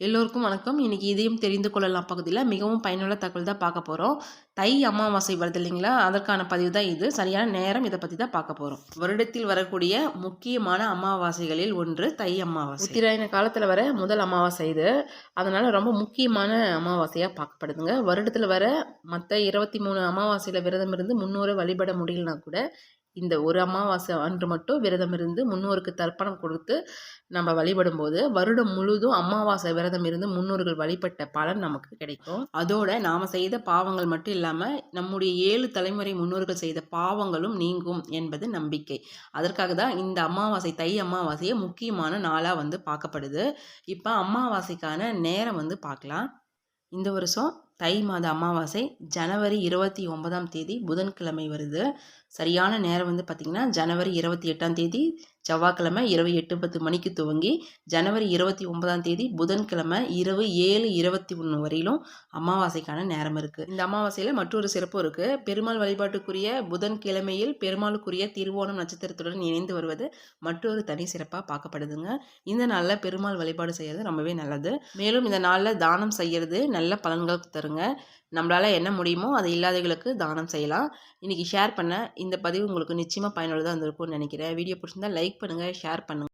எல்லோருக்கும் வணக்கம். இன்னைக்கு இதையும் தெரிந்து கொள்ளலாம் பகுதியில் மிகவும் பயனுள்ள தகவல் தான் பார்க்க போகிறோம் தை அமாவாசை வருது இல்லைங்களா? அதற்கான பதிவு தான் இது. சரியான நேரம் இதை பற்றி தான் பார்க்க போகிறோம் வருடத்தில் வரக்கூடிய முக்கியமான அமாவாசைகளில் ஒன்று தை அமாவாசை. உத்திராயண காலத்தில் வர முதல் அமாவாசை இது. அதனால் ரொம்ப முக்கியமான அமாவாசையாக பார்க்கப்படுதுங்க. வருடத்தில் வர மற்ற இருபத்தி மூணு அமாவாசையில் விரதம் இருந்து முன்னூறு வழிபட முடியலனா கூட இந்த ஒரு அமாவாசை அன்று மட்டும் விரதம் இருந்து முன்னோருக்கு தர்ப்பணம் கொடுத்து நம்ம வழிபடும் போது வருடம் முழுதும் அமாவாசை விரதம் இருந்து முன்னோர்கள் வழிபட்ட பலன் நமக்கு கிடைக்கும். அதோட நாம் செய்த பாவங்கள் மட்டும் இல்லாமல் நம்முடைய ஏழு தலைமுறை முன்னோர்கள் செய்த பாவங்களும் நீங்கும் என்பது நம்பிக்கை. அதற்காக தான் இந்த அமாவாசை தை அமாவாசையை முக்கியமான நாளாக வந்து பார்க்கப்படுது. இப்போ அமாவாசைக்கான நேரம் வந்து பார்க்கலாம். இந்த வருஷம் தை மாத அமாவாசை ஜனவரி இருபத்தி ஒன்பதாம் தேதி புதன்கிழமை வருது. சரியான நேரம் வந்து பார்த்திங்கன்னா ஜனவரி இருபத்தி எட்டாம் தேதி செவ்வாய்க்கிழமை இரவு எட்டு பத்து மணிக்கு துவங்கி ஜனவரி இருபத்தி ஒன்பதாம் தேதி புதன்கிழமை இரவு ஏழு இருபத்தி ஒன்று வரையிலும் அமாவாசைக்கான நேரம் இருக்குது இந்த அமாவாசையில் மற்றொரு சிறப்பு இருக்குது பெருமாள் வழிபாட்டுக்குரிய புதன்கிழமையில் பெருமாளுக்குரிய திருவோணம் நட்சத்திரத்துடன் இணைந்து வருவது மற்றொரு தனி சிறப்பாக பார்க்கப்படுதுங்க. இந்த நாளில் பெருமாள் வழிபாடு செய்கிறது ரொம்பவே நல்லது. மேலும் இந்த நாளில் தானம் செய்கிறது நல்ல பலன்கள் தரும் தருங்க நம்மளால் என்ன முடியுமோ அது இல்லாதவங்களுக்கு தானம் செய்யலாம். இன்றைக்கி ஷேர் பண்ண இந்த பதிவு உங்களுக்கு நிச்சயமாக பயனுள்ளதாக இருந்திருக்கும்னு நினைக்கிறேன். வீடியோ பிடிச்சிருந்தா லைக் பண்ணுங்கள் ஷேர் பண்ணுங்கள்